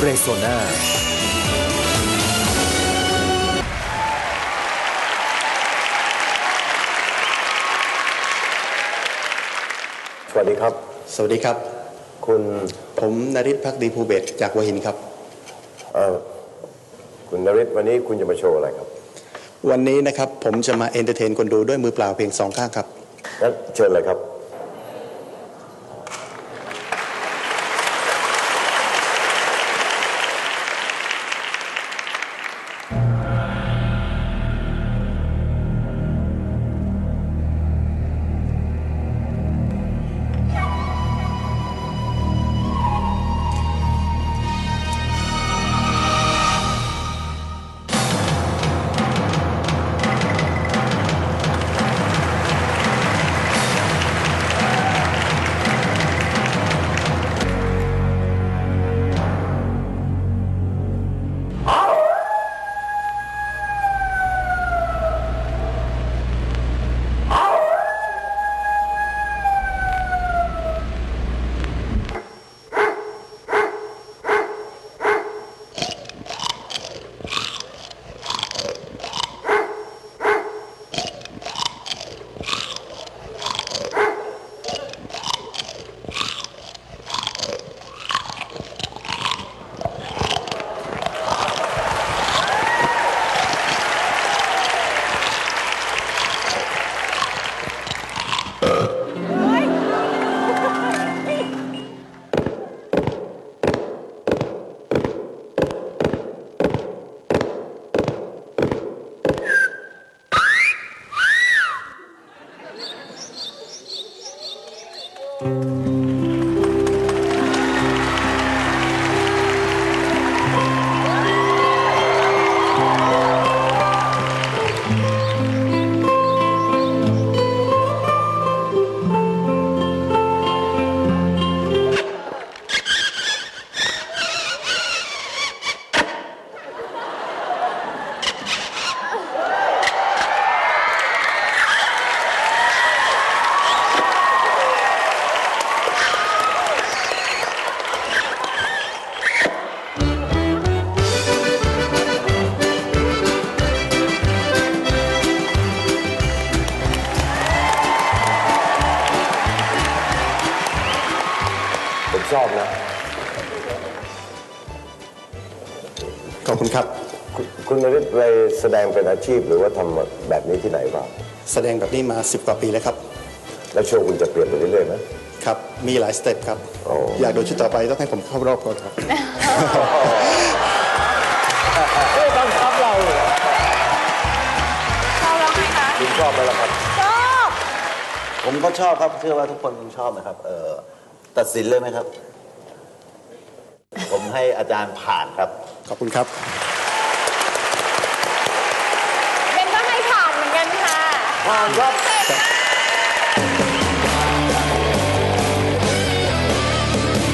เรโซนาสวัสดีครับ สวัสดีครับ คุณผมนริศพักดีภูเบศรจากหัวหินครับ เอ่อคุณนริศวันนี้คุณจะมาโชว์อะไรครับ วันนี้นะครับผมจะมาเอนเตอร์เทนคนดูด้วยมือเปล่าเพียงสองข้างครับงั้นเชิญเลยครับ ชอบนะ ขอบคุณครับ คุณคุณนริศไปแสดงเป็นอาชีพหรือว่าทำแบบนี้ที่ไหนบ้างแสดงแบบนี้มา 10 กว่าปีแล้วครับ แล้วโชว์คุณจะเปลี่ยนไปเรื่อยๆไหม ครับ มีหลายสเต็ปครับ โอ้ อยากดูชุดต่อไปต้องให้ผมเข้ารอบก่อนครับชอบร้องไหมคะคุณชอบไหมล่ะครับ ชอบ ผมก็ชอบครับเชื่อว่าทุกคนคงชอบนะครับเออ ตัดสินเลยไหมครับ ผมให้อาจารย์ผ่านครับ ขอบคุณครับเป็นก็ให้ผ่านเหมือนกันค่ะ ผ่านครับเต้